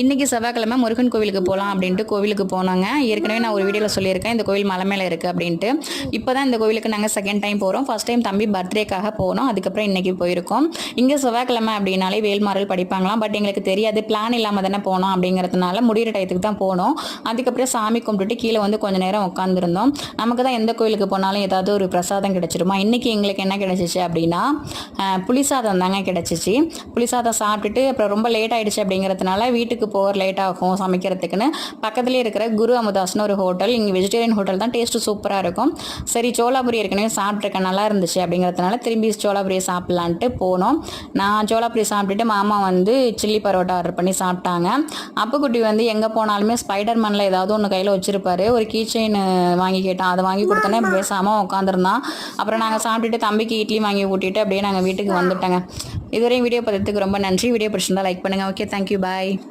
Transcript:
இன்றைக்கி செவ்வாய்க்கிழமை முருகன் கோவிலுக்கு போகலாம் அப்படின்ட்டு கோவிலுக்கு போனாங்க. ஏற்கனவே நான் ஒரு வீடியோவில் சொல்லியிருக்கேன் இந்த கோவில் மலை மேலே இருக்குது அப்படின்ட்டு. இப்போ தான் இந்த கோவிலுக்கு நாங்கள் செகண்ட் டைம் போகிறோம் ஃபர்ஸ்ட் டைம் தம்பி பர்த்டேக்காக போனோம். அதுக்கப்புறம் இன்றைக்கி போயிருக்கோம். இங்கே செவ்வாய்க்கிழமை அப்படின்னாலே வேல்மாறல் படிப்பாங்களாம். பட் எங்களுக்கு தெரியாது பிளான் இல்லாமல் தானே போனோம் அப்படிங்கிறதுனால முடிகிற டயத்துக்கு தான் போனோம். அதுக்கப்புறம் சாமி கும்பிட்டுட்டு கீழே வந்து கொஞ்ச நேரம் உட்காந்துருந்தோம் நமக்கு தான் எந்த கோவிலுக்கு போனாலும் ஏதாவது ஒரு பிரசாதம் கிடச்சிருமா? இன்றைக்கி எங்களுக்கு என்ன கிடச்சிச்சு அப்படின்னா புளிசாதம் தாங்க கிடச்சிச்சு. புளிசாதம் சாப்பிட்டுட்டு அப்புறம் ரொம்ப லேட் ஆகிடுச்சு அப்படிங்கிறதுனால வீட்டுக்கு போகிற லேட் ஆகும் சமைக்கிறதுக்குன்னு. பக்கத்துலேயே இருக்கிற குரு அமுதாஸ்னு ஒரு ஹோட்டல் இங்கே வெஜிடேரியன் ஹோட்டல் தான் டேஸ்ட்டு சூப்பராக இருக்கும். சரி சோலாபுரி ஏற்கனவே சாப்பிட்ருக்கேன் நல்லா இருந்துச்சு அப்படிங்கிறதுனால திரும்பி சோலாபுரியை சாப்பிட்லான்ட்டு போனோம். நான் சோலாபுரி சாப்பிட்டுட்டு மாமா வந்து சில்லி பரோட்டா ஆர்டர் பண்ணி சாப்பிட்டாங்க. அப்புக்குட்டி வந்து எங்கே போனாலுமே ஸ்பைடர் மேனில் ஏதாவது ஒன்று கையில் வச்சிருப்பாரு. ஒரு கீ செயின் வாங்கி கேட்டான். அதை வாங்கி கொடுத்தோன்னே பேசாமல் உட்காந்துருந்தான் அப்புறம் நாங்கள் சாப்பிட்டுட்டு தம்பிக்கு இட்லி வாங்கி ஊட்டிட்டு அப்படியே நாங்கள் வீட்டுக்கு வந்துட்டோங்க. இதுவரையும் வீடியோ பார்த்ததுக்கு ரொம்ப நன்றி. வீடியோ பிடிச்சிருந்தா லைக் பண்ணுங்கள் ஓகே தேங்க்யூ பாய்